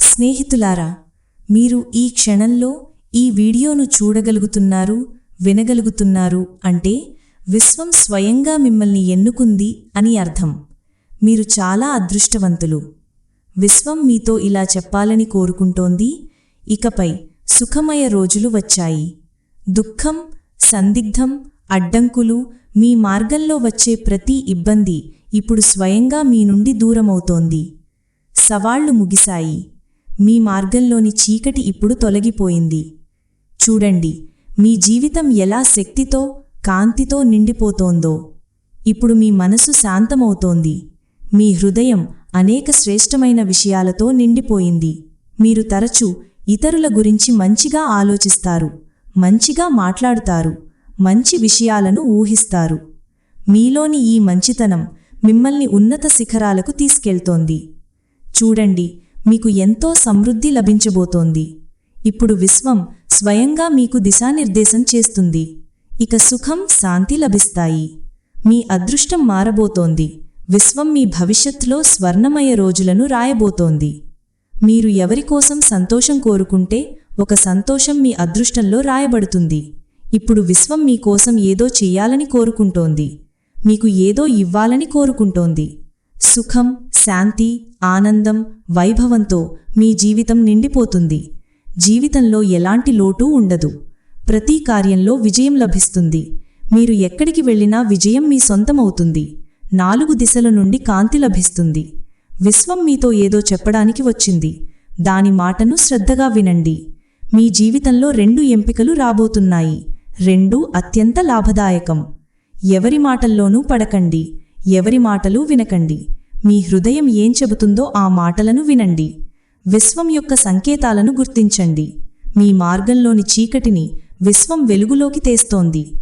స్నేహితులారా మీరు ఈ క్షణంలో ఈ వీడియోను చూడగలుగుతున్నారు వినగలుగుతున్నారు అంటే విశ్వం స్వయంగా మిమ్మల్ని ఎన్నుకుంది అని అర్థం. మీరు చాలా అదృష్టవంతులు. విశ్వం మీతో ఇలా చెప్పాలని కోరుకుంటోంది. ఇకపై సుఖమయ రోజులు వచ్చాయి. దుఃఖం సందిగ్ధం అడ్డంకులు మీ మార్గంలో వచ్చే ప్రతి ఇబ్బంది ఇప్పుడు స్వయంగా మీ నుండి దూరమవుతోంది. సవాళ్ళు ముగిశాయి. మీ మార్గంలోని చీకటి ఇప్పుడు తొలగిపోయింది. చూడండి మీ జీవితం ఎలా శక్తితో కాంతితో నిండిపోతోందో. ఇప్పుడు మీ మనసు శాంతమవుతోంది. మీ హృదయం అనేక శ్రేష్టమైన విషయాలతో నిండిపోయింది. మీరు తరచూ ఇతరుల గురించి మంచిగా ఆలోచిస్తారు మంచిగా మాట్లాడుతారు మంచి విషయాలను ఊహిస్తారు. మీలోని ఈ మంచితనం మిమ్మల్ని ఉన్నత శిఖరాలకు తీసుకెళ్తోంది. చూడండి మీకు ఎంతో సమృద్ధి లభించబోతోంది. ఇప్పుడు విశ్వం స్వయంగా మీకు దిశానిర్దేశం చేస్తుంది. ఇక సుఖం శాంతి లభిస్తాయి. మీ అదృష్టం మారబోతోంది. విశ్వం మీ భవిష్యత్తులో స్వర్ణమయ రోజులను రాయబోతోంది. మీరు ఎవరికోసం సంతోషం కోరుకుంటే ఒక సంతోషం మీ అదృష్టంలో రాయబడుతుంది. ఇప్పుడు విశ్వం మీకోసం ఏదో చెయ్యాలని కోరుకుంటోంది. మీకు ఏదో ఇవ్వాలని కోరుకుంటోంది. సుఖం శాంతి ఆనందం వైభవంతో మీ జీవితం నిండిపోతుంది. జీవితంలో ఎలాంటి లోటు ఉండదు. ప్రతి కార్యంలో విజయం లభిస్తుంది. మీరు ఎక్కడికి వెళ్ళినా విజయం మీ సొంతమవుతుంది. నాలుగు దిశల నుండి కాంతి లభిస్తుంది. విశ్వం మీతో ఏదో చెప్పడానికి వచ్చింది. దాని మాటను శ్రద్ధగా వినండి. మీ జీవితంలో రెండు ఎంపికలు రాబోతున్నాయి. రెండూ అత్యంత లాభదాయకం. ఎవరి మాటల్లోనూ పడకండి. ఎవరి మాటలు వినకండి. మీ హృదయం ఏం చెబుతుందో ఆ మాటలను వినండి. విశ్వం యొక్క సంకేతాలను గుర్తించండి. మీ మార్గంలోని చీకటిని విశ్వం వెలుగులోకి తెస్తోంది.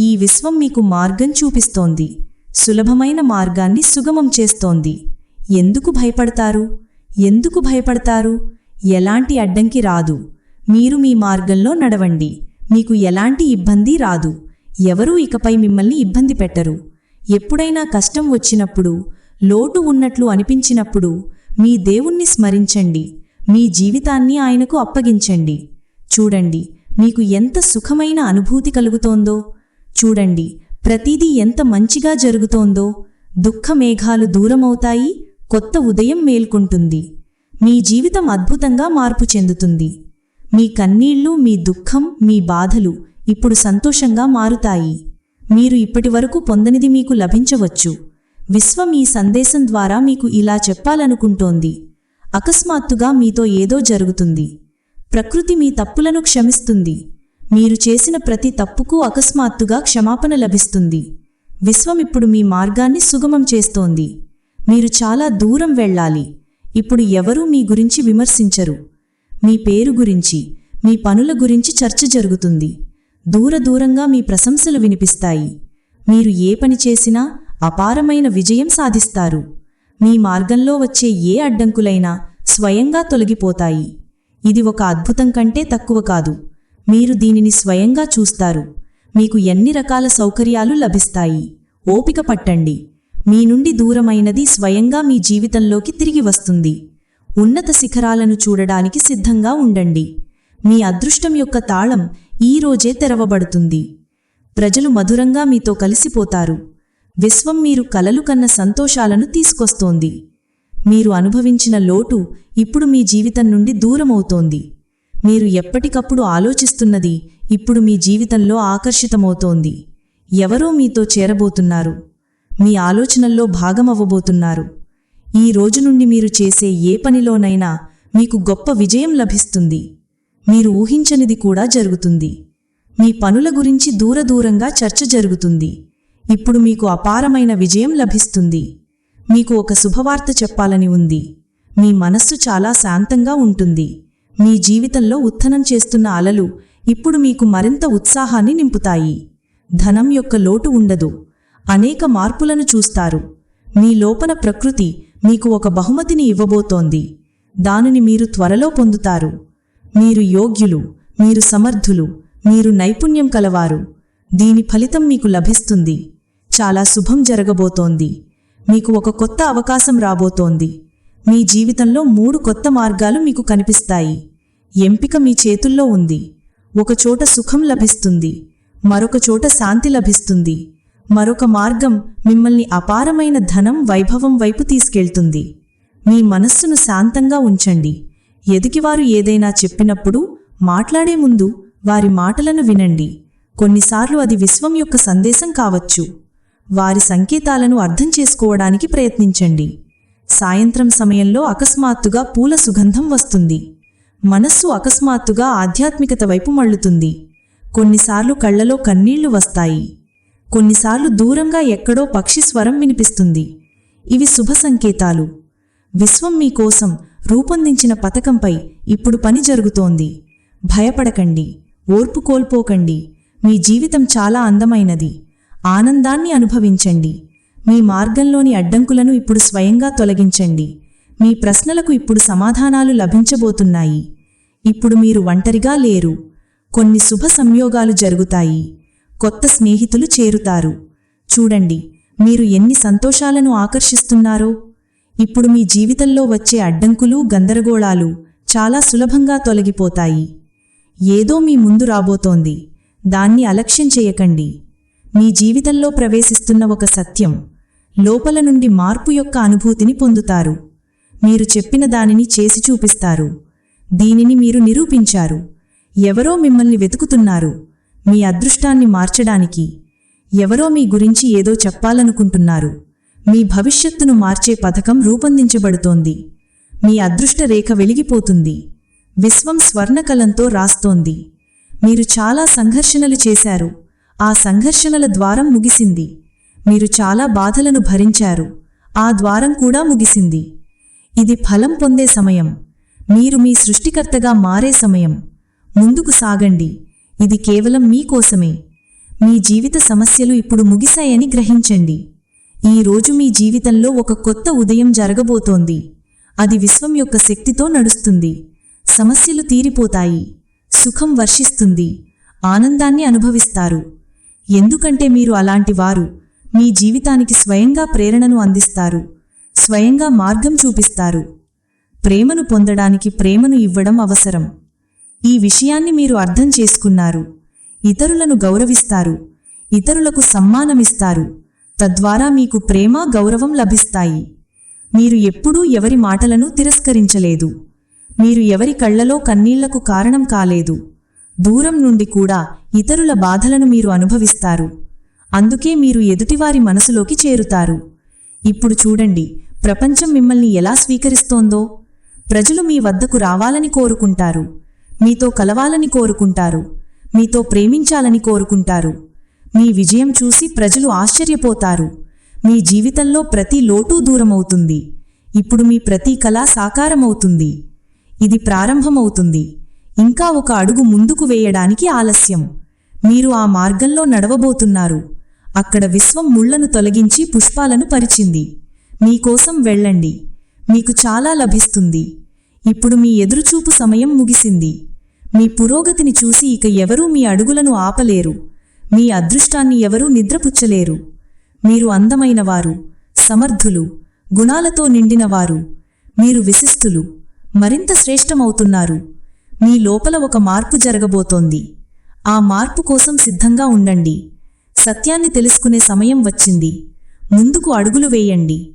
ఈ విశ్వం మీకు మార్గం చూపిస్తోంది. సులభమైన మార్గాన్ని సుగమం చేస్తోంది. ఎందుకు భయపడతారు? ఎందుకు భయపడతారు? ఎలాంటి అడ్డంకి రాదు. మీరు మీ మార్గంలో నడవండి. మీకు ఎలాంటి ఇబ్బంది రాదు. ఎవరూ ఇకపై మిమ్మల్ని ఇబ్బంది పెట్టరు. ఎప్పుడైనా కష్టం వచ్చినప్పుడు లోటు ఉన్నట్లు అనిపించినప్పుడు మీ దేవుణ్ణి స్మరించండి. మీ జీవితాన్ని ఆయనకు అప్పగించండి. చూడండి మీకు ఎంత సుఖమైన అనుభూతి కలుగుతోందో. చూడండి ప్రతిదీ ఎంత మంచిగా జరుగుతోందో. దుఃఖమేఘాలు దూరమవుతాయి కొత్త ఉదయం మేల్కొంటుంది. మీ జీవితం అద్భుతంగా మార్పు చెందుతుంది. మీ కన్నీళ్ళు మీ దుఃఖం మీ బాధలు ఇప్పుడు సంతోషంగా మారుతాయి. మీరు ఇప్పటివరకు పొందనిది మీకు లభించవచ్చు. విశ్వం ఈ సందేశం ద్వారా మీకు ఇలా చెప్పాలనుకుంటోంది. అకస్మాత్తుగా మీతో ఏదో జరుగుతుంది. ప్రకృతి మీ తప్పులను క్షమిస్తుంది. మీరు చేసిన ప్రతి తప్పుకు అకస్మాత్తుగా క్షమాపణ లభిస్తుంది. విశ్వం ఇప్పుడు మీ మార్గాన్ని సుగమం చేస్తోంది. మీరు చాలా దూరం వెళ్ళాలి. ఇప్పుడు ఎవరూ మీ గురించి విమర్శించరు. మీ పేరు గురించి మీ పనుల గురించి చర్చ జరుగుతుంది. దూర దూరంగా మీ ప్రశంసలు వినిపిస్తాయి. మీరు ఏ పని చేసినా అపారమైన విజయం సాధిస్తారు. మీ మార్గంలో వచ్చే ఏ అడ్డంకులైనా స్వయంగా తొలగిపోతాయి. ఇది ఒక అద్భుతం కంటే తక్కువ కాదు. మీరు దీనిని స్వయంగా చూస్తారు. మీకు ఎన్ని రకాల సౌకర్యాలు లభిస్తాయి? ఓపిక పట్టండి. మీ నుండి దూరమైనది స్వయంగా మీ జీవితంలోకి తిరిగి వస్తుంది. ఉన్నత శిఖరాలను చూడడానికి సిద్ధంగా ఉండండి. మీ అదృష్టం యొక్క తాళం ఈ రోజే తెరవబడుతుంది. ప్రజలు మధురంగా మీతో కలిసిపోతారు. విశ్వం మీరు కలలు కన్న సంతోషాలను తీసుకొస్తోంది. మీరు అనుభవించిన లోటు ఇప్పుడు మీ జీవితం నుండి దూరమవుతోంది. మీరు ఎప్పటికప్పుడు ఆలోచిస్తున్నది ఇప్పుడు మీ జీవితంలో ఆకర్షితమవుతోంది. ఎవరో మీతో చేరబోతున్నారు. మీ ఆలోచనల్లో భాగమవ్వబోతున్నారు. ఈ రోజు నుండి మీరు చేసే ఏ పనిలోనైనా మీకు గొప్ప విజయం లభిస్తుంది. మీరు ఊహించనిది కూడా జరుగుతుంది. మీ పనుల గురించి దూరదూరంగా చర్చ జరుగుతుంది. ఇప్పుడు మీకు అపారమైన విజయం లభిస్తుంది. మీకు ఒక శుభవార్త చెప్పాలని ఉంది. మీ మనస్సు చాలా శాంతంగా ఉంటుంది. మీ జీవితంలో ఉత్థనం చేస్తున్న అలలు ఇప్పుడు మీకు మరింత ఉత్సాహాన్ని నింపుతాయి. ధనం యొక్క లోటు ఉండదు. అనేక మార్పులను చూస్తారు. మీ లోపల ప్రకృతి మీకు ఒక బహుమతిని ఇవ్వబోతోంది. దానిని మీరు త్వరలో పొందుతారు. మీరు యోగ్యులు మీరు సమర్థులు మీరు నైపుణ్యం కలవారు. దీని ఫలితం మీకు లభిస్తుంది. చాలా శుభం జరగబోతోంది. మీకు ఒక కొత్త అవకాశం రాబోతోంది. మీ జీవితంలో మూడు కొత్త మార్గాలు మీకు కనిపిస్తాయి. ఎంపిక మీ చేతుల్లో ఉంది. ఒక చోట సుఖం లభిస్తుంది. మరొక చోట శాంతి లభిస్తుంది. మరొక మార్గం మిమ్మల్ని అపారమైన ధనం వైభవం వైపు తీసుకెళ్తుంది. మీ మనస్సును శాంతంగా ఉంచండి. ఎదుటివారు ఏదైనా చెప్పినప్పుడు మాట్లాడే ముందు వారి మాటలను వినండి. కొన్నిసార్లు అది విశ్వం యొక్క సందేశం కావచ్చు. వారి సంకేతాలను అర్థం చేసుకోవడానికి ప్రయత్నించండి. సాయంత్రం సమయంలో అకస్మాత్తుగా పూల సుగంధం వస్తుంది. మనస్సు అకస్మాత్తుగా ఆధ్యాత్మికత వైపు మళ్ళుతుంది. కొన్నిసార్లు కళ్ళలో కన్నీళ్ళు వస్తాయి. కొన్నిసార్లు దూరంగా ఎక్కడో పక్షి స్వరం వినిపిస్తుంది. ఇవి శుభ సంకేతాలు. విశ్వం మీకోసం రూపొందించిన పథకంపై ఇప్పుడు పని జరుగుతోంది. భయపడకండి. ఓర్పు కోల్పోకండి. మీ జీవితం చాలా అందమైనది. ఆనందాన్ని అనుభవించండి. మీ మార్గంలోని అడ్డంకులను ఇప్పుడు స్వయంగా తొలగించండి. మీ ప్రశ్నలకు ఇప్పుడు సమాధానాలు లభించబోతున్నాయి. ఇప్పుడు మీరు ఒంటరిగా లేరు. కొన్ని శుభ సంయోగాలు జరుగుతాయి. కొత్త స్నేహితులు చేరుతారు. చూడండి మీరు ఎన్ని సంతోషాలను ఆకర్షిస్తున్నారో. ఇప్పుడు మీ జీవితంలో వచ్చే అడ్డంకులు గందరగోళాలు చాలా సులభంగా తొలగిపోతాయి. ఏదో మీ ముందు రాబోతోంది. దాన్ని అలక్ష్యం చేయకండి. మీ జీవితంలో ప్రవేశిస్తున్న ఒక సత్యం లోపల నుండి మార్పు యొక్క అనుభూతిని పొందుతారు. మీరు చెప్పిన దానిని చేసి చూపిస్తారు. దీనిని మీరు నిరూపించారు. ఎవరో మిమ్మల్ని వెతుకుతున్నారు. మీ అదృష్టాన్ని మార్చడానికి ఎవరో మీ గురించి ఏదో చెప్పాలనుకుంటున్నారు. మీ భవిష్యత్తును మార్చే పథకం రూపొందించబడుతోంది. మీ అదృష్ట రేఖ వెలిగిపోతుంది. విశ్వం స్వర్ణకలంతో రాస్తోంది. మీరు చాలా సంఘర్షణలు చేశారు. ఆ సంఘర్షణల ద్వారం ముగిసింది. మీరు చాలా బాధలను భరించారు. ఆ ద్వారం కూడా ముగిసింది. ఇది ఫలం పొందే సమయం. మీరు మీ సృష్టికర్తగా మారే సమయం. ముందుకు సాగండి. ఇది కేవలం మీకోసమే మీ జీవిత సమస్యలు ఇప్పుడు ముగిశాయని గ్రహించండి. ఈ రోజు మీ జీవితంలో ఒక కొత్త ఉదయం జరగబోతోంది. అది విశ్వం యొక్క శక్తితో నడుస్తుంది. సమస్యలు తీరిపోతాయి. సుఖం వర్షిస్తుంది. ఆనందాన్ని అనుభవిస్తారు. ఎందుకంటే మీరు అలాంటి వారు. మీ జీవితానికి స్వయంగా ప్రేరణను అందిస్తారు. స్వయంగా మార్గం చూపిస్తారు. ప్రేమను పొందడానికి ప్రేమను ఇవ్వడం అవసరం. ఈ విషయాన్ని మీరు అర్థం చేసుకున్నారు. ఇతరులను గౌరవిస్తారు. ఇతరులకు సమ్మానమిస్తారు తద్వారా మీకు ప్రేమ గౌరవం లభిస్తాయి. మీరు ఎప్పుడూ ఎవరి మాటలను తిరస్కరించలేదు. మీరు ఎవరి కళ్ళలో కన్నీళ్ళకు కారణం కాలేదు. దూరం నుండి కూడా ఇతరుల బాధలను మీరు అనుభవిస్తారు. అందుకే మీరు ఎదుటివారి మనసులోకి చేరుతారు. ఇప్పుడు చూడండి ప్రపంచం మిమ్మల్ని ఎలా స్వీకరిస్తోందో. ప్రజలు మీ వద్దకు రావాలని కోరుకుంటారు. మీతో కలవాలని కోరుకుంటారు. మీతో ప్రేమించాలని కోరుకుంటారు. మీ విజయం చూసి ప్రజలు ఆశ్చర్యపోతారు. మీ జీవితంలో ప్రతి లోటు దూరమవుతుంది. ఇప్పుడు మీ ప్రతి కళ సాకారమవుతుంది. ఇది ప్రారంభమవుతుంది. ఇంకా ఒక అడుగు ముందుకు వేయడానికి ఆలస్యం. మీరు ఆ మార్గంలో నడవబోతున్నారు. అక్కడ విశ్వం ముళ్ళను తొలగించి పుష్పాలను పరిచింది. మీకోసం వెళ్ళండి. మీకు చాలా లభిస్తుంది. ఇప్పుడు మీ ఎదురుచూపు సమయం ముగిసింది. మీ పురోగతిని చూసి ఇక ఎవరూ మీ అడుగులను ఆపలేరు. మీ అదృష్టాన్ని ఎవరూ నిద్రపుచ్చలేరు. మీరు అందమైనవారు సమర్థులు గుణాలతో నిండినవారు మీరు విశిస్తులు మరింత శ్రేష్టమవుతున్నారు. మీ లోపల ఒక మార్పు జరగబోతోంది. ఆ మార్పు కోసం సిద్ధంగా ఉండండి. సత్యాన్ని తెలుసుకునే సమయం వచ్చింది. ముందుకు అడుగులు వేయండి.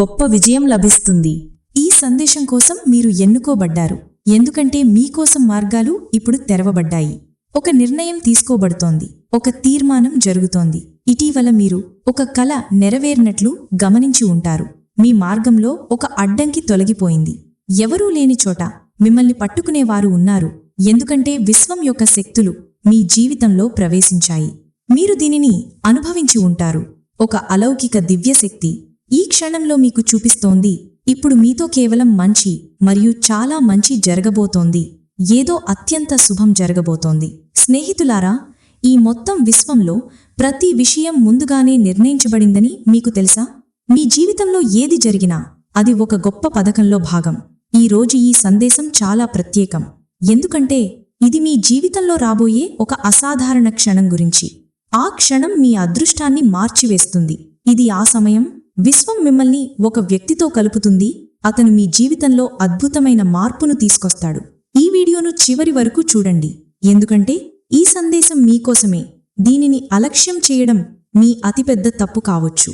గొప్ప విజయం లభిస్తుంది. ఈ సందేశం కోసం మీరు ఎన్నుకోబడ్డారు. ఎందుకంటే మీకోసం మార్గాలు ఇప్పుడు తెరవబడ్డాయి. ఒక నిర్ణయం తీసుకోబడుతోంది. ఒక తీర్మానం జరుగుతోంది. ఇటీవల మీరు ఒక కల నెరవేరినట్లు గమనించి ఉంటారు. మీ మార్గంలో ఒక అడ్డంకి తొలగిపోయింది. ఎవరూ లేని చోట మిమ్మల్ని పట్టుకునేవారు ఉన్నారు. ఎందుకంటే విశ్వం యొక్క శక్తులు మీ జీవితంలో ప్రవేశించాయి. మీరు దీనిని అనుభవించి ఉంటారు. ఒక అలౌకిక దివ్యశక్తి ఈ క్షణంలో మీకు చూపిస్తోంది. ఇప్పుడు మీతో కేవలం మంచి మరియు చాలా మంచి జరగబోతోంది. ఏదో అత్యంత శుభం జరగబోతోంది. స్నేహితులారా ఈ మొత్తం విశ్వంలో ప్రతి విషయం ముందుగానే నిర్ణయించబడిందని మీకు తెలుసా? మీ జీవితంలో ఏది జరిగినా అది ఒక గొప్ప పథకంలో భాగం. ఈ రోజు ఈ సందేశం చాలా ప్రత్యేకం. ఎందుకంటే ఇది మీ జీవితంలో రాబోయే ఒక అసాధారణ క్షణం గురించి. ఆ క్షణం మీ అదృష్టాన్ని మార్చివేస్తుంది. ఇది ఆ సమయం విశ్వం మిమ్మల్ని ఒక వ్యక్తితో కలుపుతుంది అతను మీ జీవితంలో అద్భుతమైన మార్పును తీసుకొస్తాడు. ఈ వీడియోను చివరి వరకు చూడండి. ఎందుకంటే ఈ సందేశం మీకోసమే. దీనిని అలక్ష్యం చేయడం మీ అతిపెద్ద తప్పు కావచ్చు.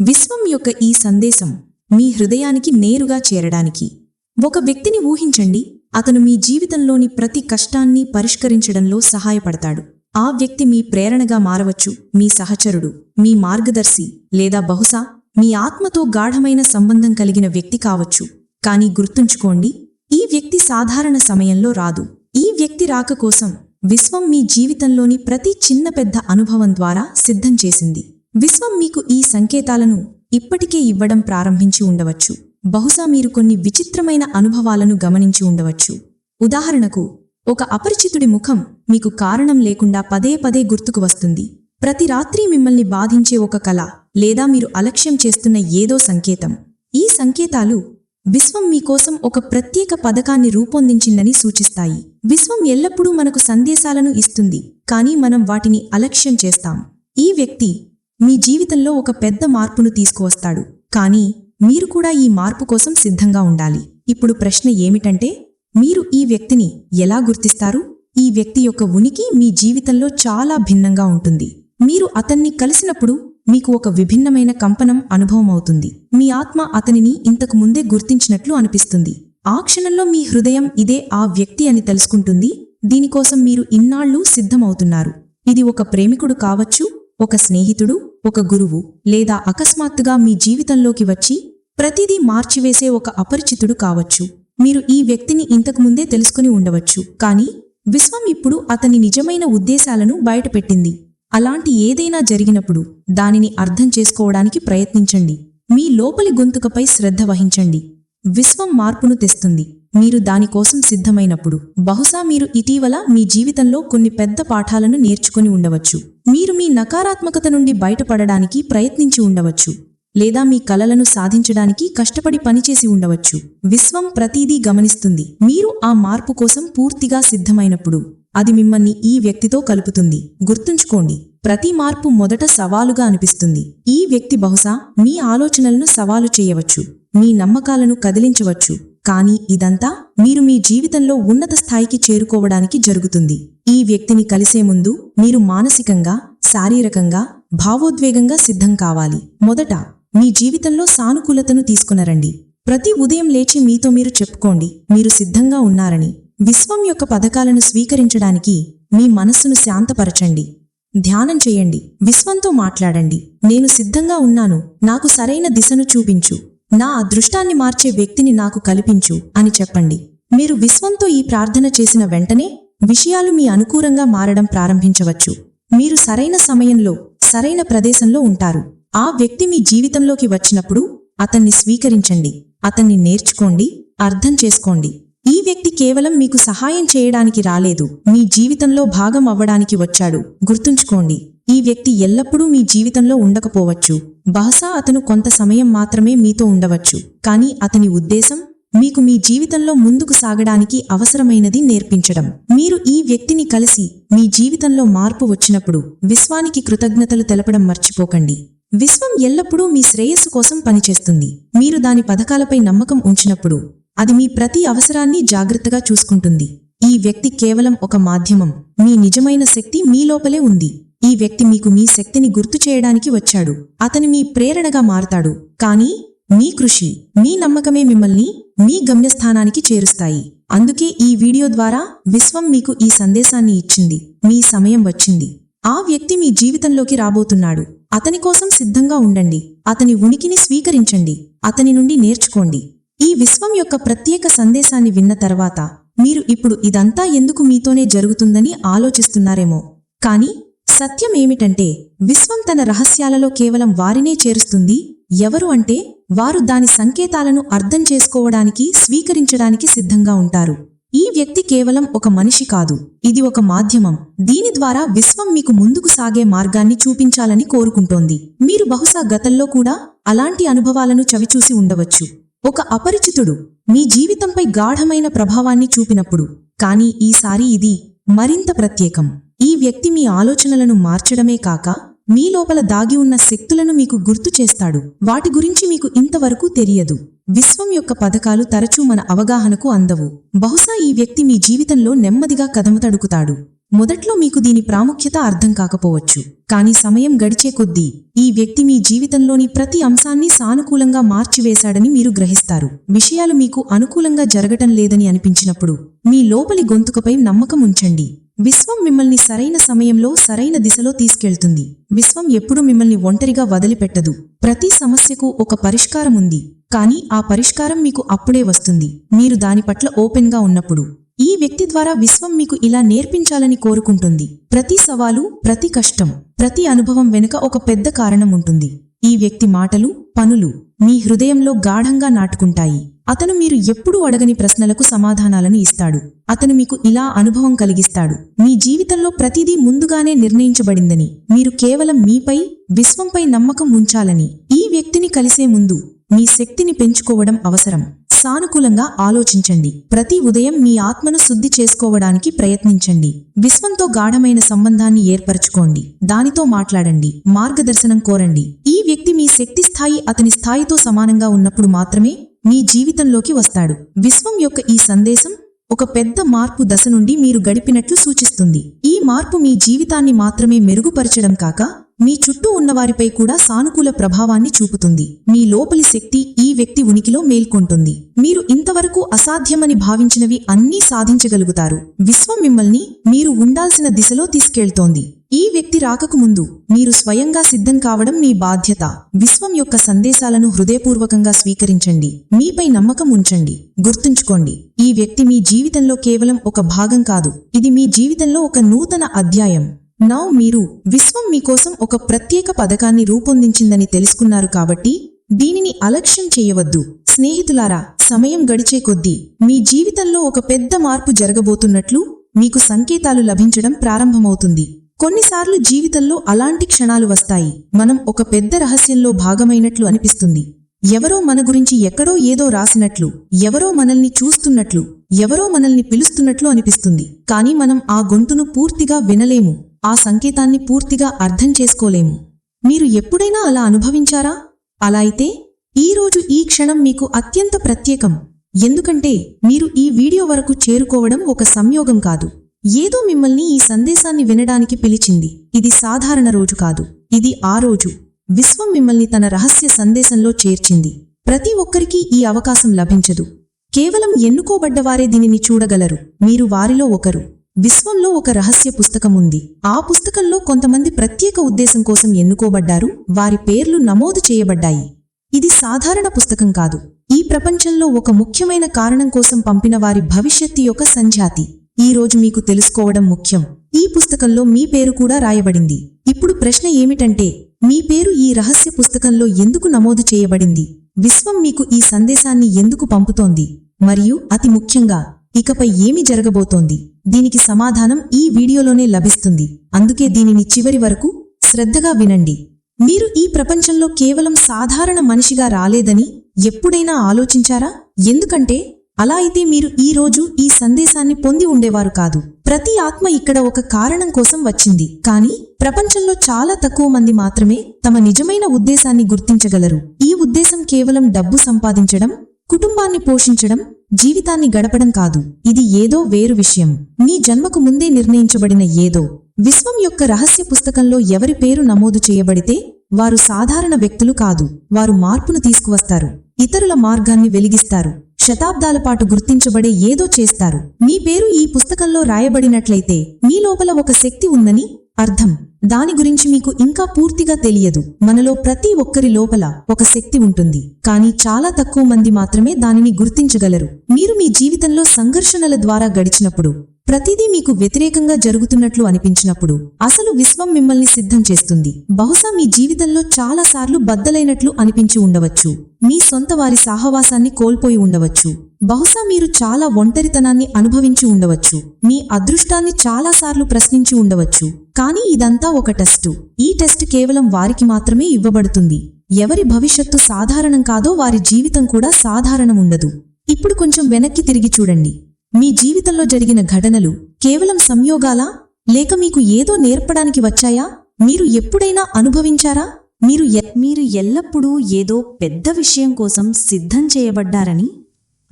విశ్వం యొక్క ఈ సందేశం మీ హృదయానికి నేరుగా చేరడానికి. ఒక వ్యక్తిని ఊహించండి అతను మీ జీవితంలోని ప్రతి కష్టాన్ని పరిష్కరించడంలో సహాయపడతాడు. ఆ వ్యక్తి మీ ప్రేరణగా మారవచ్చు మీ సహచరుడు మీ మార్గదర్శి లేదా బహుశా మీ ఆత్మతో గాఢమైన సంబంధం కలిగిన వ్యక్తి కావచ్చు. కానీ గుర్తుంచుకోండి ఈ వ్యక్తి సాధారణ సమయంలో రాదు. ఈ వ్యక్తి రాక కోసం విశ్వం మీ జీవితంలోని ప్రతి చిన్న పెద్ద అనుభవం ద్వారా సిద్ధం చేసింది. విశ్వం మీకు ఈ సంకేతాలను ఇప్పటికే ఇవ్వడం ప్రారంభించి ఉండవచ్చు. బహుశా మీరు కొన్ని విచిత్రమైన అనుభవాలను గమనించి ఉండవచ్చు. ఉదాహరణకు ఒక అపరిచితుడి ముఖం మీకు కారణం లేకుండా పదే పదే గుర్తుకు వస్తుంది. ప్రతి రాత్రి మిమ్మల్ని బాధించే ఒక కళ లేదా మీరు అలక్ష్యం చేస్తున్న ఏదో సంకేతం. ఈ సంకేతాలు విశ్వం మీకోసం ఒక ప్రత్యేక పథకాన్ని రూపొందించిందని సూచిస్తాయి. విశ్వం ఎల్లప్పుడూ మనకు సందేశాలను ఇస్తుంది కానీ మనం వాటిని అలక్ష్యం చేస్తాం. ఈ వ్యక్తి మీ జీవితంలో ఒక పెద్ద మార్పును తీసుకువస్తాడు కానీ మీరు కూడా ఈ మార్పు కోసం సిద్ధంగా ఉండాలి. ఇప్పుడు ప్రశ్న ఏమిటంటే మీరు ఈ వ్యక్తిని ఎలా గుర్తిస్తారు? ఈ వ్యక్తి యొక్క ఉనికి మీ జీవితంలో చాలా భిన్నంగా ఉంటుంది. మీరు అతన్ని కలిసినప్పుడు మీకు ఒక విభిన్నమైన కంపనం అనుభవం అవుతుంది మీ ఆత్మ అతనిని ఇంతకు ముందే గుర్తించినట్లు అనిపిస్తుంది. ఆ క్షణంలో మీ హృదయం ఇదే ఆ వ్యక్తి అని తెలుసుకుంటుంది. దీనికోసం మీరు ఇన్నాళ్ళు సిద్ధమవుతున్నారు. ఇది ఒక ప్రేమికుడు కావచ్చు ఒక స్నేహితుడు ఒక గురువు లేదా అకస్మాత్తుగా మీ జీవితంలోకి వచ్చి ప్రతిదీ మార్చివేసే ఒక అపరిచితుడు కావచ్చు. మీరు ఈ వ్యక్తిని ఇంతకుముందే తెలుసుకుని ఉండవచ్చు. కానీ విశ్వం ఇప్పుడు అతని నిజమైన ఉద్దేశాలను బయటపెట్టింది. అలాంటి ఏదైనా జరిగినప్పుడు దానిని అర్థం చేసుకోవడానికి ప్రయత్నించండి. మీ లోపలి గొంతుకపై శ్రద్ధ వహించండి. విశ్వం మార్పును తెస్తుంది. మీరు దానికోసం సిద్ధమైనప్పుడు బహుశా మీరు ఇటీవల మీ జీవితంలో కొన్ని పెద్ద పాఠాలను నేర్చుకుని ఉండవచ్చు. మీరు మీ నకారాత్మకత నుండి బయటపడడానికి ప్రయత్నించి ఉండవచ్చు. లేదా మీ కలలను సాధించడానికి కష్టపడి పనిచేసి ఉండవచ్చు. విశ్వం ప్రతీదీ గమనిస్తుంది. మీరు ఆ మార్పు కోసం పూర్తిగా సిద్ధమైనప్పుడు అది మిమ్మల్ని ఈ వ్యక్తితో కలుపుతుంది. గుర్తుంచుకోండి ప్రతి మార్పు మొదట సవాలుగా అనిపిస్తుంది. ఈ వ్యక్తి బహుశా మీ ఆలోచనలను సవాలు చేయవచ్చు మీ నమ్మకాలను కదిలించవచ్చు కానీ ఇదంతా మీరు మీ జీవితంలో ఉన్నత స్థాయికి చేరుకోవడానికి జరుగుతుంది. ఈ వ్యక్తిని కలిసే ముందు మీరు మానసికంగా శారీరకంగా భావోద్వేగంగా సిద్ధం కావాలి. మొదట మీ జీవితంలో సానుకూలతను తీసుకునరండి ప్రతి ఉదయం లేచి మీతో మీరు చెప్పుకోండి మీరు సిద్ధంగా ఉన్నారని. విశ్వం యొక్క పథకాలను స్వీకరించడానికి మీ మనస్సును శాంతపరచండి. ధ్యానం చేయండి. విశ్వంతో మాట్లాడండి. నేను సిద్ధంగా ఉన్నాను. నాకు సరైన దిశను చూపించు. నా అదృష్టాన్ని మార్చే వ్యక్తిని నాకు కల్పించు అని చెప్పండి. మీరు విశ్వంతో ఈ ప్రార్థన చేసిన వెంటనే విషయాలు మీ అనుకూలంగా మారడం ప్రారంభించవచ్చు. మీరు సరైన సమయంలో సరైన ప్రదేశంలో ఉంటారు. ఆ వ్యక్తి మీ జీవితంలోకి వచ్చినప్పుడు అతన్ని స్వీకరించండి. అతన్ని నేర్చుకోండి. అర్థం చేసుకోండి. ఈ వ్యక్తి కేవలం మీకు సహాయం చేయడానికి రాలేదు. మీ జీవితంలో భాగం అవ్వడానికి వచ్చాడు. గుర్తుంచుకోండి ఈ వ్యక్తి ఎల్లప్పుడూ మీ జీవితంలో ఉండకపోవచ్చు. బహుశా అతను కొంత సమయం మాత్రమే మీతో ఉండవచ్చు. కానీ అతని ఉద్దేశం మీకు మీ జీవితంలో ముందుకు సాగడానికి అవసరమైనది నేర్పించడం. మీరు ఈ వ్యక్తిని కలిసి మీ జీవితంలో మార్పు వచ్చినప్పుడు విశ్వానికి కృతజ్ఞతలు తెలపడం మర్చిపోకండి. విశ్వం ఎల్లప్పుడూ మీ శ్రేయస్సు కోసం పనిచేస్తుంది. మీరు దాని పథకాలపై నమ్మకం ఉంచినప్పుడు అది మీ ప్రతి అవసరాన్ని జాగ్రత్తగా చూసుకుంటుంది. ఈ వ్యక్తి కేవలం ఒక మాధ్యమం. మీ నిజమైన శక్తి మీ లోపలే ఉంది. ఈ వ్యక్తి మీకు మీ శక్తిని గుర్తు చేయడానికి వచ్చాడు. అతని మీ ప్రేరణగా మారతాడు. కానీ మీ కృషి మీ నమ్మకమే మిమ్మల్ని మీ గమ్యస్థానానికి చేరుస్తాయి. అందుకే ఈ వీడియో ద్వారా విశ్వం మీకు ఈ సందేశాన్ని ఇచ్చింది. మీ సమయం వచ్చింది. ఆ వ్యక్తి మీ జీవితంలోకి రాబోతున్నాడు. అతని కోసం సిద్ధంగా ఉండండి. అతని ఉనికిని స్వీకరించండి. అతని నుండి నేర్చుకోండి. ఈ విశ్వం యొక్క ప్రత్యేక సందేశాన్ని విన్న తర్వాత మీరు ఇప్పుడు ఇదంతా ఎందుకు మీతోనే జరుగుతుందని ఆలోచిస్తున్నారేమో. కానీ సత్యం ఏమిటంటే విశ్వం తన రహస్యాలలో కేవలం వారినే చేరుస్తుంది. ఎవరు అంటే వారు దాని సంకేతాలను అర్థం చేసుకోవడానికి స్వీకరించడానికి సిద్ధంగా ఉంటారు. ఈ వ్యక్తి కేవలం ఒక మనిషి కాదు. ఇది ఒక మాధ్యమం. దీని ద్వారా విశ్వం మీకు ముందుకు సాగే మార్గాన్ని చూపించాలని కోరుకుంటోంది. మీరు బహుశా గతంలో కూడా అలాంటి అనుభవాలను చవిచూసి ఉండవచ్చు. ఒక అపరిచితుడు మీ జీవితంపై గాఢమైన ప్రభావాన్ని చూపినప్పుడు కానీ ఈసారి ఇది మరింత ప్రత్యేకం. ఈ వ్యక్తి మీ ఆలోచనలను మార్చడమే కాక మీ లోపల దాగి ఉన్న శక్తులను మీకు గుర్తు చేస్తాడు. వాటి గురించి మీకు ఇంతవరకు తెలియదు. విశ్వం యొక్క పథకాలు తరచూ మన అవగాహనకు అందవు. బహుశా ఈ వ్యక్తి మీ జీవితంలో నెమ్మదిగా కదము తడుకుతాడు. మొదట్లో మీకు దీని ప్రాముఖ్యత అర్థం కాకపోవచ్చు. కానీ సమయం గడిచే కొద్దీ ఈ వ్యక్తి మీ జీవితంలోని ప్రతి అంశాన్ని సానుకూలంగా మార్చివేశాడని మీరు గ్రహిస్తారు. విషయాలు మీకు అనుకూలంగా జరగటం లేదని అనిపించినప్పుడు మీ లోపలి గొంతుకపై నమ్మకం ఉంచండి. విశ్వం మిమ్మల్ని సరైన సమయంలో సరైన దిశలో తీసుకెళ్తుంది. విశ్వం ఎప్పుడూ మిమ్మల్ని ఒంటరిగా వదిలిపెట్టదు. ప్రతి సమస్యకు ఒక పరిష్కారం ఉంది. కానీ ఆ పరిష్కారం మీకు అప్పుడే వస్తుంది. మీరు దాని పట్ల ఓపెన్గా ఉన్నప్పుడు ఈ వ్యక్తి ద్వారా విశ్వం మీకు ఇలా నేర్పించాలని కోరుకుంటుంది. ప్రతి సవాలు ప్రతి కష్టం ప్రతి అనుభవం వెనుక ఒక పెద్ద కారణం ఉంటుంది. ఈ వ్యక్తి మాటలు పనులు మీ హృదయంలో గాఢంగా నాటుకుంటాయి. అతను మీరు ఎప్పుడూ అడగని ప్రశ్నలకు సమాధానాలను ఇస్తాడు. అతను మీకు ఇలా అనుభవం కలిగిస్తాడు. మీ జీవితంలో ప్రతిదీ ముందుగానే నిర్ణయించబడిందని మీరు కేవలం మీపై విశ్వంపై నమ్మకం ఉంచాలని ఈ వ్యక్తిని కలిసే ముందు మీ శక్తిని పెంచుకోవడం అవసరం. సానుకూలంగా ఆలోచించండి. ప్రతి ఉదయం మీ ఆత్మను శుద్ధి చేసుకోవడానికి ప్రయత్నించండి. విశ్వంతో గాఢమైన సంబంధాన్ని ఏర్పరచుకోండి. దానితో మాట్లాడండి. మార్గదర్శనం కోరండి. ఈ వ్యక్తి మీ శక్తి స్థాయి అతని స్థాయితో సమానంగా ఉన్నప్పుడు మాత్రమే మీ జీవితంలోకి వస్తాడు. విశ్వం యొక్క ఈ సందేశం ఒక పెద్ద మార్పు దశ నుండి మీరు గడిపినట్లు సూచిస్తుంది. ఈ మార్పు మీ జీవితాన్ని మాత్రమే మెరుగుపరచడం కాక మీ చుట్టూ ఉన్నవారిపై కూడా సానుకూల ప్రభావాన్ని చూపుతుంది. మీ లోపలి శక్తి ఈ వ్యక్తి ఉనికిలో మేల్కొంటుంది. మీరు ఇంతవరకు అసాధ్యమని భావించినవి అన్నీ సాధించగలుగుతారు. విశ్వం మిమ్మల్ని మీరు ఉండాల్సిన దిశలో తీసుకెళ్తోంది. ఈ వ్యక్తి రాకకు ముందు మీరు స్వయంగా సిద్ధం కావడం మీ బాధ్యత. విశ్వం యొక్క సందేశాలను హృదయపూర్వకంగా స్వీకరించండి. మీపై నమ్మకం ఉంచండి. గుర్తుంచుకోండి. ఈ వ్యక్తి మీ జీవితంలో కేవలం ఒక భాగం కాదు. ఇది మీ జీవితంలో ఒక నూతన అధ్యాయం. నౌ మీరు విశ్వం మీకోసం ఒక ప్రత్యేక పథకాన్ని రూపొందించిందని తెలుసుకున్నారు కాబట్టి దీనిని అలక్ష్యం చేయవద్దు. స్నేహితులారా సమయం గడిచే కొద్దీ మీ జీవితంలో ఒక పెద్ద మార్పు జరగబోతున్నట్లు మీకు సంకేతాలు లభించడం ప్రారంభమవుతుంది. కొన్నిసార్లు జీవితంలో అలాంటి క్షణాలు వస్తాయి. మనం ఒక పెద్ద రహస్యంలో భాగమైనట్లు అనిపిస్తుంది. ఎవరో మన గురించి ఎక్కడో ఏదో రాసినట్లు ఎవరో మనల్ని చూస్తున్నట్లు ఎవరో మనల్ని పిలుస్తున్నట్లు అనిపిస్తుంది. కానీ మనం ఆ గొంతును పూర్తిగా వినలేము. ఆ సంకేతాన్ని పూర్తిగా అర్థం చేసుకోలేము. మీరు ఎప్పుడైనా అలా అనుభవించారా? అలా అయితే ఈరోజు ఈ క్షణం మీకు అత్యంత ప్రత్యేకం. ఎందుకంటే మీరు ఈ వీడియో వరకు చేరుకోవడం ఒక సంయోగం కాదు. ఏదో మిమ్మల్ని ఈ సందేశాన్ని వినడానికి పిలిచింది. ఇది సాధారణ రోజు కాదు. ఇది ఆ రోజు. విశ్వం మిమ్మల్ని తన రహస్య సందేశంలో చేర్చింది. ప్రతి ఒక్కరికీ ఈ అవకాశం లభించదు. కేవలం ఎన్నుకోబడ్డవారే దీనిని చూడగలరు. మీరు వారిలో ఒకరు. విశ్వంలో ఒక రహస్య పుస్తకం ఉంది. ఆ పుస్తకంలో కొంతమంది ప్రత్యేక ఉద్దేశం కోసం ఎన్నుకోబడ్డారు వారి పేర్లు నమోదు చేయబడ్డాయి. ఇది సాధారణ పుస్తకం కాదు. ఈ ప్రపంచంలో ఒక ముఖ్యమైన కారణం కోసం పంపిన వారి భవిష్యత్తు యొక్క సంజాతి. ఈ రోజు మీకు తెలుసుకోవడం ముఖ్యం. ఈ పుస్తకంలో మీ పేరు కూడా రాయబడింది. ఇప్పుడు ప్రశ్న ఏమిటంటే మీ పేరు ఈ రహస్య పుస్తకంలో ఎందుకు నమోదు చేయబడింది? విశ్వం మీకు ఈ సందేశాన్ని ఎందుకు పంపుతోంది? మరియు అతి ముఖ్యంగా ఇకపై ఏమి జరగబోతోంది? దీనికి సమాధానం ఈ వీడియోలోనే లభిస్తుంది. అందుకే దీనిని చివరి వరకు శ్రద్ధగా వినండి. మీరు ఈ ప్రపంచంలో కేవలం సాధారణ మనిషిగా రాలేదని ఎప్పుడైనా ఆలోచించారా? ఎందుకంటే అలా అయితే మీరు ఈ రోజు ఈ సందేశాన్ని పొంది ఉండేవారు కాదు. ప్రతి ఆత్మ ఇక్కడ ఒక కారణం కోసం వచ్చింది. కానీ ప్రపంచంలో చాలా తక్కువ మంది మాత్రమే తమ నిజమైన ఉద్దేశాన్ని గుర్తించగలరు. ఈ ఉద్దేశం కేవలం డబ్బు సంపాదించడం కుటుంబాన్ని పోషించడం జీవితాన్ని గడపడం కాదు. ఇది ఏదో వేరు విషయం. మీ జన్మకు ముందే నిర్ణయించబడిన ఏదో. విశ్వం యొక్క రహస్య పుస్తకంలో ఎవరి పేరు నమోదు చేయబడితే వారు సాధారణ వ్యక్తులు కాదు. వారు మార్పును తీసుకువస్తారు. ఇతరుల మార్గాన్ని వెలిగిస్తారు. శతాబ్దాల పాటు గుర్తించబడే ఏదో చేస్తారు. మీ పేరు ఈ పుస్తకంలో రాయబడినట్లయితే మీ లోపల ఒక శక్తి ఉందని అర్థం. దాని గురించి మీకు ఇంకా పూర్తిగా తెలియదు. మనలో ప్రతి ఒక్కరి లోపల ఒక శక్తి ఉంటుంది. కానీ చాలా తక్కువ మంది మాత్రమే దానిని గుర్తించగలరు. మీరు మీ జీవితంలో సంఘర్షణల ద్వారా గడిచినప్పుడు ప్రతిదీ మీకు వ్యతిరేకంగా జరుగుతున్నట్లు అనిపించినప్పుడు అసలు విశ్వం మిమ్మల్ని సిద్ధం చేస్తుంది. బహుశా మీ జీవితంలో చాలా సార్లు బద్దలైనట్లు అనిపించి ఉండవచ్చు. మీ సొంత వారి సాహవాసాన్ని కోల్పోయి ఉండవచ్చు. బహుశా మీరు చాలా ఒంటరితనాన్ని అనుభవించి ఉండవచ్చు. మీ అదృష్టాన్ని చాలాసార్లు ప్రశ్నించి ఉండవచ్చు. కానీ ఇదంతా ఒక టెస్టు. ఈ టెస్ట్ కేవలం వారికి మాత్రమే ఇవ్వబడుతుంది. ఎవరి భవిష్యత్తు సాధారణం కాదో వారి జీవితం కూడా సాధారణం ఉండదు. ఇప్పుడు కొంచెం వెనక్కి తిరిగి చూడండి. మీ జీవితంలో జరిగిన ఘటనలు కేవలం సంయోగాలా? లేక మీకు ఏదో నేర్పడానికి వచ్చాయా? మీరు ఎప్పుడైనా అనుభవించారా? మీరు మీరు ఎల్లప్పుడూ ఏదో పెద్ద విషయం కోసం సిద్ధం చేయబడ్డారని?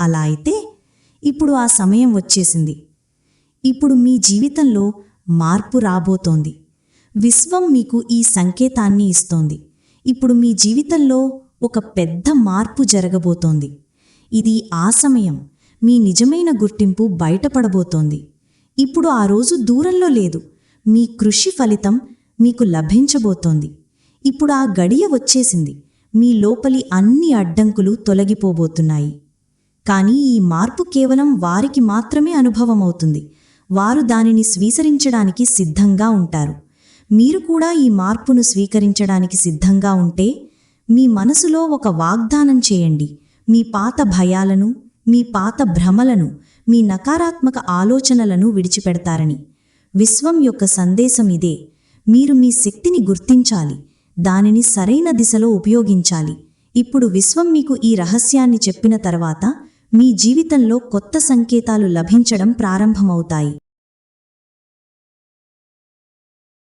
అలా అయితే ఇప్పుడు ఆ సమయం వచ్చేసింది. ఇప్పుడు మీ జీవితంలో మార్పు రాబోతోంది. విశ్వం మీకు ఈ సంకేతాన్ని ఇస్తోంది. ఇప్పుడు మీ జీవితంలో ఒక పెద్ద మార్పు జరగబోతోంది. ఇది ఆ సమయం. మీ నిజమైన గుర్తింపు బయటపడబోతోంది. ఇప్పుడు ఆ రోజు దూరంలో లేదు. మీ కృషి ఫలితం మీకు లభించబోతోంది. ఇప్పుడు ఆ గడియ వచ్చేసింది. మీ లోపలి అన్ని అడ్డంకులు తొలగిపోబోతున్నాయి. కానీ ఈ మార్పు కేవలం వారికి మాత్రమే అనుభవమవుతుంది. వారు దానిని స్వీకరించడానికి సిద్ధంగా ఉంటారు. మీరు కూడా ఈ మార్పును స్వీకరించడానికి సిద్ధంగా ఉంటే మీ మనసులో ఒక వాగ్దానం చేయండి. మీ పాత భయాలను మీ పాత భ్రమలను మీ నకారాత్మక ఆలోచనలను విడిచిపెడతారని. విశ్వం యొక్క సందేశం ఇదే. మీరు మీ శక్తిని గుర్తించాలి. దానిని సరైన దిశలో ఉపయోగించాలి. ఇప్పుడు విశ్వం మీకు ఈ రహస్యాన్ని చెప్పిన తర్వాత మీ జీవితంలో కొత్త సంకేతాలు లభించడం ప్రారంభమవుతాయి.